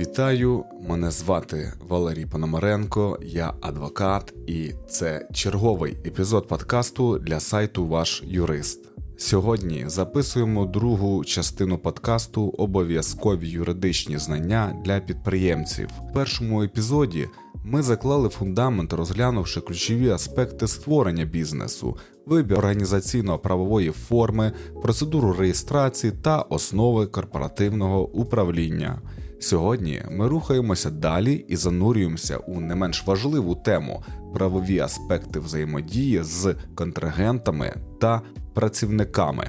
Вітаю, мене звати Валерій Пономаренко, я адвокат, і це черговий епізод подкасту для сайту Ваш Юрист. Сьогодні записуємо другу частину подкасту Обов'язкові юридичні знання для підприємців. В першому епізоді ми заклали фундамент, розглянувши ключові аспекти створення бізнесу, вибір організаційно-правової форми, процедуру реєстрації та основи корпоративного управління. Сьогодні ми рухаємося далі і занурюємося у не менш важливу тему правові аспекти взаємодії з контрагентами та працівниками.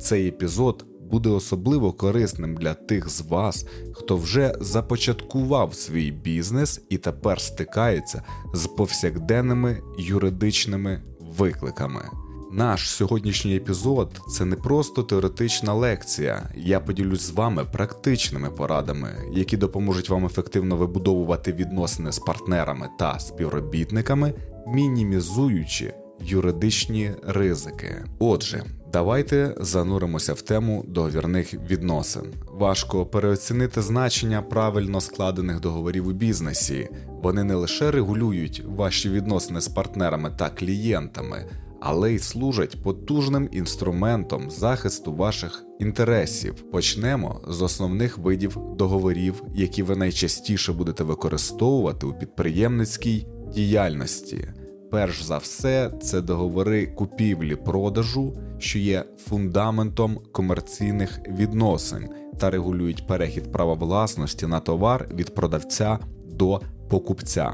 Цей епізод буде особливо корисним для тих з вас, хто вже започаткував свій бізнес і тепер стикається з повсякденними юридичними викликами. Наш сьогоднішній епізод це не просто теоретична лекція. Я поділюсь з вами практичними порадами, які допоможуть вам ефективно вибудовувати відносини з партнерами та співробітниками, мінімізуючи юридичні ризики. Отже, давайте зануримося в тему договірних відносин. Важко переоцінити значення правильно складених договорів у бізнесі. Вони не лише регулюють ваші відносини з партнерами та клієнтами але й служать потужним інструментом захисту ваших інтересів. Почнемо з основних видів договорів, які ви найчастіше будете використовувати у підприємницькій діяльності. Перш за все, це договори купівлі-продажу, що є фундаментом комерційних відносин та регулюють перехід права власності на товар від продавця до покупця.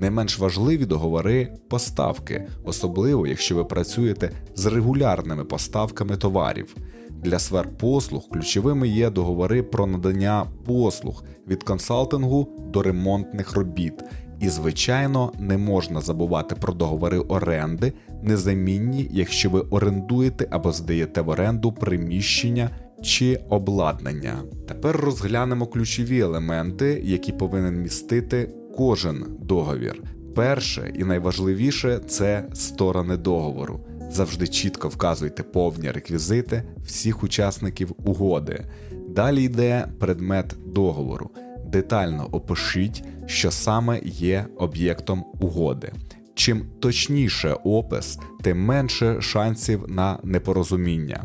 Не менш важливі договори поставки, особливо якщо ви працюєте з регулярними поставками товарів. Для сфер послуг ключовими є договори про надання послуг від консалтингу до ремонтних робіт. І, звичайно, не можна забувати про договори оренди, незамінні, якщо ви орендуєте або здаєте в оренду приміщення чи обладнання. Тепер розглянемо ключові елементи, які повинен містити кожен договір. Перше і найважливіше це сторони договору. Завжди чітко вказуйте повні реквізити всіх учасників угоди. Далі йде предмет договору. Детально опишіть, що саме є об'єктом угоди. Чим точніше опис, тим менше шансів на непорозуміння.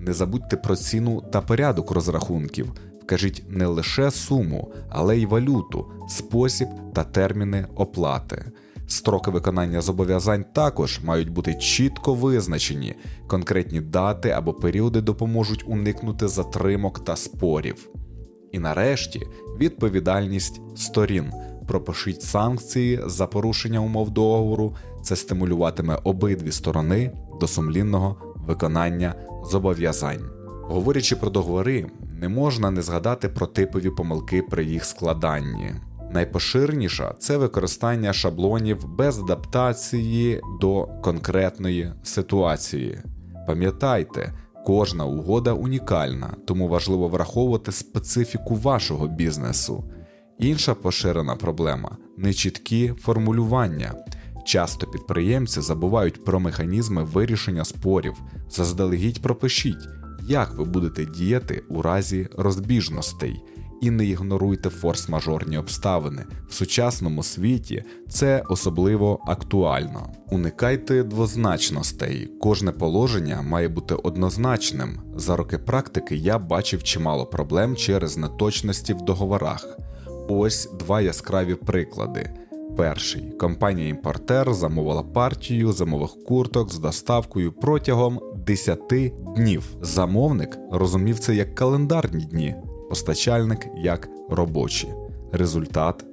Не забудьте про ціну та порядок розрахунків вкажіть не лише суму, але й валюту, спосіб та терміни оплати. Строки виконання зобов'язань також мають бути чітко визначені, конкретні дати або періоди допоможуть уникнути затримок та спорів. І нарешті відповідальність сторін. Пропишіть санкції за порушення умов договору, це стимулюватиме обидві сторони до сумлінного виконання зобов'язань. Говорячи про договори, не можна не згадати про типові помилки при їх складанні. Найпоширеніша це використання шаблонів без адаптації до конкретної ситуації. Пам'ятайте, кожна угода унікальна, тому важливо враховувати специфіку вашого бізнесу. Інша поширена проблема нечіткі формулювання. Часто підприємці забувають про механізми вирішення спорів, заздалегідь пропишіть як ви будете діяти у разі розбіжностей. І не ігноруйте форс-мажорні обставини. В сучасному світі це особливо актуально. Уникайте двозначностей. Кожне положення має бути однозначним. За роки практики я бачив чимало проблем через неточності в договорах. Ось два яскраві приклади. Перший компанія-імпортер замовила партію зимових курток з доставкою протягом 10 днів. Замовник розумів це як календарні дні, постачальник як робочі. Результат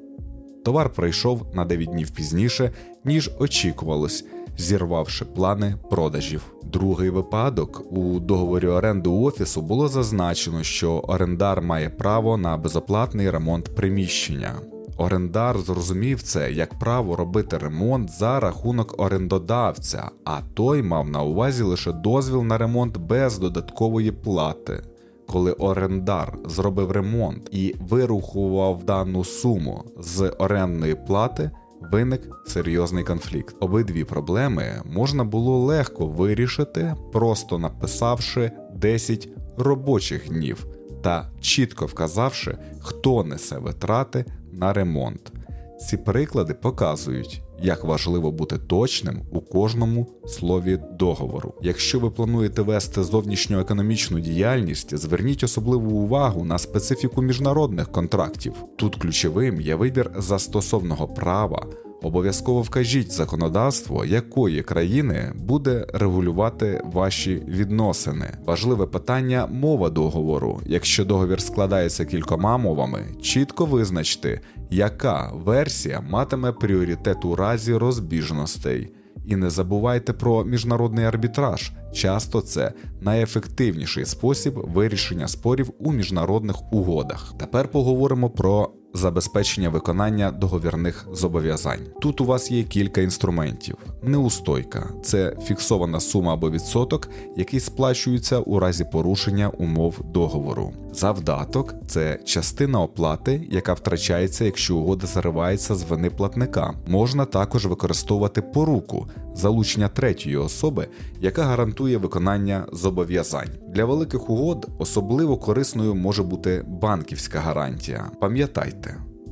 товар прийшов на 9 днів пізніше, ніж очікувалось, зірвавши плани продажів. Другий випадок у договорі оренди офісу було зазначено, що орендар має право на безоплатний ремонт приміщення. Орендар зрозумів це як право робити ремонт за рахунок орендодавця, а той мав на увазі лише дозвіл на ремонт без додаткової плати. Коли орендар зробив ремонт і вирухував дану суму з орендної плати, виник серйозний конфлікт. Обидві проблеми можна було легко вирішити, просто написавши 10 робочих днів та чітко вказавши, хто несе витрати на ремонт. Ці приклади показують, як важливо бути точним у кожному слові договору. Якщо ви плануєте вести зовнішньоекономічну діяльність, зверніть особливу увагу на специфіку міжнародних контрактів. Тут ключовим є вибір застосовного права. Обов'язково вкажіть законодавство, якої країни буде регулювати ваші відносини. Важливе питання мова договору. Якщо договір складається кількома мовами, чітко визначте, яка версія матиме пріоритет у разі розбіжностей. І не забувайте про міжнародний арбітраж. Часто це найефективніший спосіб вирішення спорів у міжнародних угодах. Тепер поговоримо про забезпечення виконання договірних зобов'язань. Тут у вас є кілька інструментів. Неустойка це фіксована сума або відсоток, який сплачується у разі порушення умов договору. Завдаток це частина оплати, яка втрачається, якщо угода заривається з вини платника. Можна також використовувати поруку залучення третьої особи, яка гарантує виконання зобов'язань. Для великих угод особливо корисною може бути банківська гарантія. Пам'ятайте,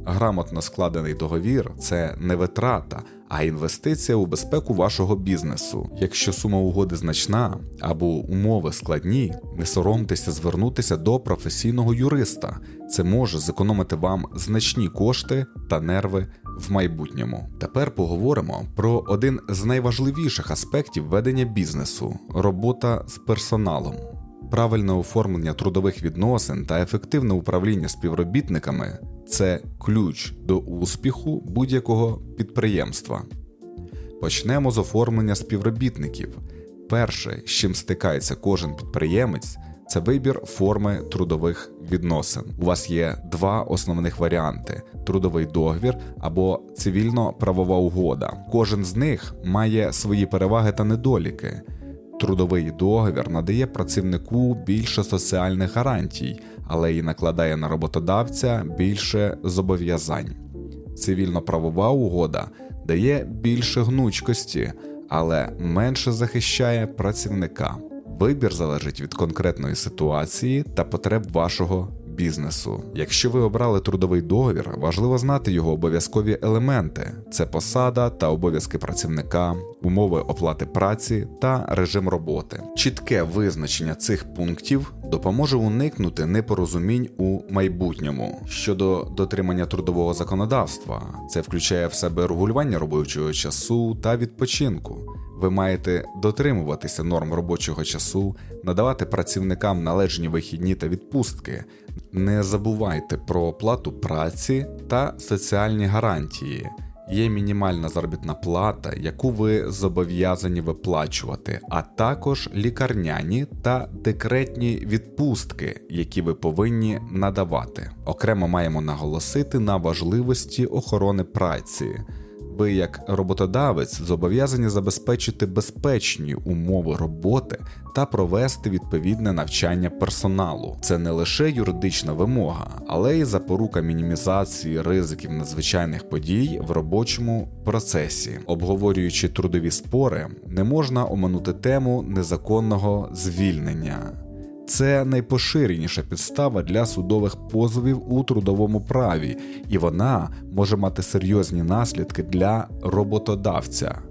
грамотно складений договір це не витрата. А інвестиція у безпеку вашого бізнесу. Якщо сума угоди значна або умови складні, не соромтеся звернутися до професійного юриста. Це може зекономити вам значні кошти та нерви в майбутньому. Тепер поговоримо про один з найважливіших аспектів ведення бізнесу робота з персоналом. Правильне оформлення трудових відносин та ефективне управління співробітниками це ключ до успіху будь-якого підприємства. Почнемо з оформлення співробітників. Перше, з чим стикається кожен підприємець, це вибір форми трудових відносин. У вас є два основних варіанти: трудовий договір або цивільно-правова угода. Кожен з них має свої переваги та недоліки. Трудовий договір надає працівнику більше соціальних гарантій, але і накладає на роботодавця більше зобов'язань. Цивільно-правова угода дає більше гнучкості, але менше захищає працівника. Вибір залежить від конкретної ситуації та потреб вашого бізнесу. Якщо ви обрали трудовий договір, важливо знати його обов'язкові елементи: це посада та обов'язки працівника, умови оплати праці та режим роботи. Чітке визначення цих пунктів допоможе уникнути непорозумінь у майбутньому щодо дотримання трудового законодавства. Це включає в себе регулювання робочого часу та відпочинку. Ви маєте дотримуватися норм робочого часу, надавати працівникам належні вихідні та відпустки. Не забувайте про оплату праці та соціальні гарантії. Є мінімальна заробітна плата, яку ви зобов'язані виплачувати, а також лікарняні та декретні відпустки, які ви повинні надавати. Окремо маємо наголосити на важливості охорони праці ви, як роботодавець, зобов'язані забезпечити безпечні умови роботи та провести відповідне навчання персоналу. Це не лише юридична вимога, але й запорука мінімізації ризиків надзвичайних подій в робочому процесі. Обговорюючи трудові спори, не можна оминути тему незаконного звільнення. Це найпоширеніша підстава для судових позовів у трудовому праві, і вона може мати серйозні наслідки для роботодавця.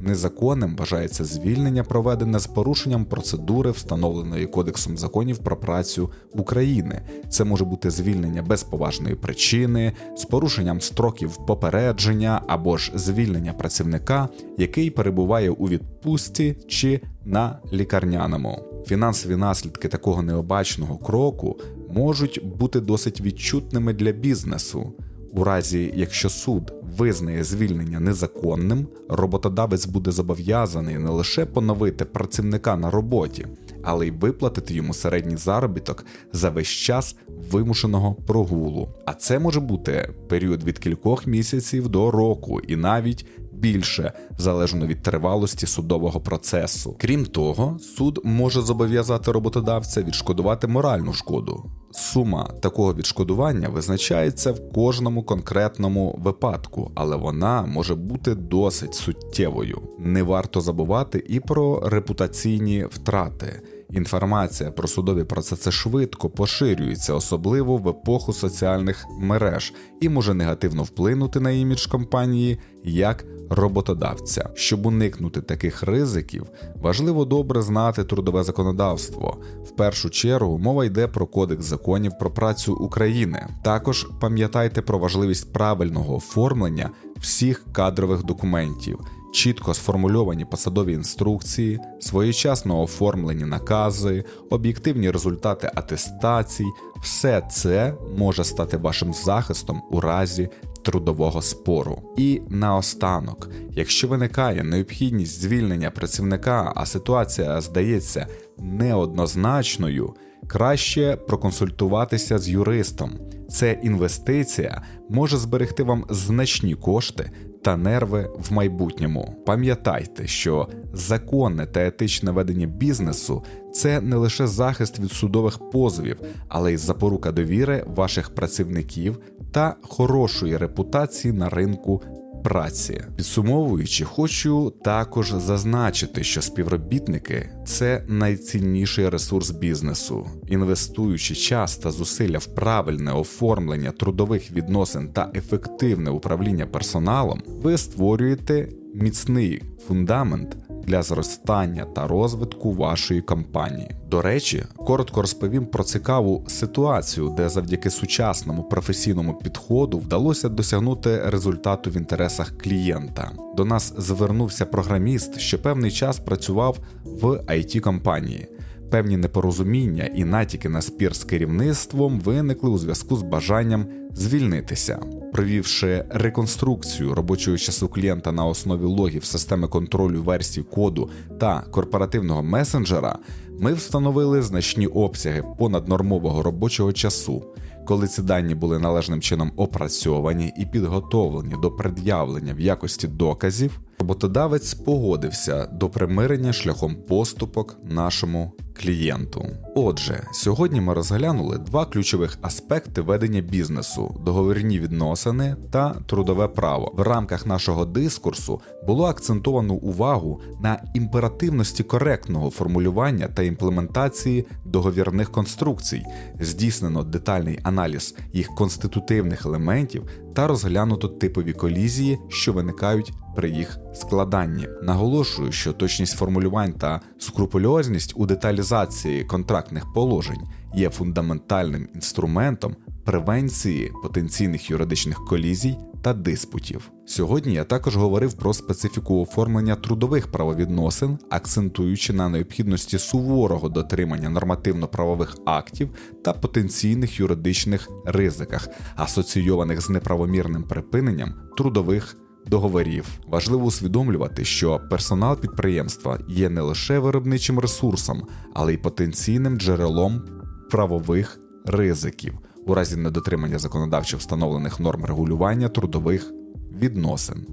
Незаконним вважається звільнення, проведене з порушенням процедури, встановленої Кодексом законів про працю України. Це може бути звільнення без поважної причини, з порушенням строків попередження або ж звільнення працівника, який перебуває у відпустці чи на лікарняному. Фінансові наслідки такого необачного кроку можуть бути досить відчутними для бізнесу. У разі, якщо суд визнає звільнення незаконним, роботодавець буде зобов'язаний не лише поновити працівника на роботі, але й виплатити йому середній заробіток за весь час вимушеного прогулу. А це може бути період від кількох місяців до року, і навіть більше залежно від тривалості судового процесу. Крім того, суд може зобов'язати роботодавця відшкодувати моральну шкоду. Сума такого відшкодування визначається в кожному конкретному випадку, але вона може бути досить суттєвою. Не варто забувати і про репутаційні втрати. Інформація про судові процеси швидко поширюється, особливо в епоху соціальних мереж, і може негативно вплинути на імідж компанії як роботодавця. Щоб уникнути таких ризиків, важливо добре знати трудове законодавство. В першу чергу мова йде про Кодекс законів про працю України. Також пам'ятайте про важливість правильного оформлення всіх кадрових документів. Чітко сформульовані посадові інструкції, своєчасно оформлені накази, об'єктивні результати атестацій, все це може стати вашим захистом у разі трудового спору. І наостанок, якщо виникає необхідність звільнення працівника, а ситуація здається неоднозначною, краще проконсультуватися з юристом. Це інвестиція може зберегти вам значні кошти та нерви в майбутньому. Пам'ятайте, що законне та етичне ведення бізнесу це не лише захист від судових позовів, але й запорука довіри ваших працівників та хорошої репутації на ринку праці. Підсумовуючи, хочу також зазначити, що співробітники це найцінніший ресурс бізнесу. Інвестуючи час та зусилля в правильне оформлення трудових відносин та ефективне управління персоналом, ви створюєте міцний фундамент для зростання та розвитку вашої компанії. До речі, коротко розповім про цікаву ситуацію, де завдяки сучасному професійному підходу вдалося досягнути результату в інтересах клієнта. До нас звернувся програміст, що певний час працював в it компанії Певні непорозуміння і натяки на спір з керівництвом виникли у зв'язку з бажанням звільнитися провівши реконструкцію робочого часу клієнта на основі логів системи контролю версій коду та корпоративного месенджера, ми встановили значні обсяги понаднормового робочого часу. Коли ці дані були належним чином опрацьовані і підготовлені до пред'явлення в якості доказів, роботодавець погодився до примирення шляхом поступок нашому клієнту. Отже, сьогодні ми розглянули два ключових аспекти ведення бізнесу: договірні відносини та трудове право. В рамках нашого дискурсу було акцентовано увагу на імперативності коректного формулювання та імплементації договірних конструкцій, здійснено детальний аналіз їх конститутивних елементів та розглянуто типові колізії, що виникають при їх складанні. Наголошую, що точність формулювань та скрупульозність у деталізації контрактних положень є фундаментальним інструментом превенції потенційних юридичних колізій та диспутів. Сьогодні я також говорив про специфіку оформлення трудових правовідносин, акцентуючи на необхідності суворого дотримання нормативно-правових актів та потенційних юридичних ризиках, асоційованих з неправомірним припиненням трудових. Договорів важливо усвідомлювати, що персонал підприємства є не лише виробничим ресурсом, але й потенційним джерелом правових ризиків у разі недотримання законодавчо встановлених норм регулювання трудових відносин.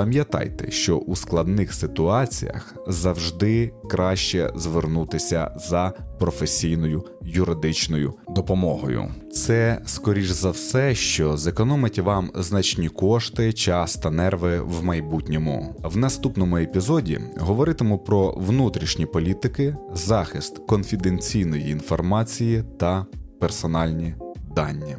Пам'ятайте, що у складних ситуаціях завжди краще звернутися за професійною юридичною допомогою. Це, скоріш за все, що зекономить вам значні кошти, час та нерви в майбутньому. В наступному епізоді говоритиму про внутрішні політики, захист конфіденційної інформації та персональні дані.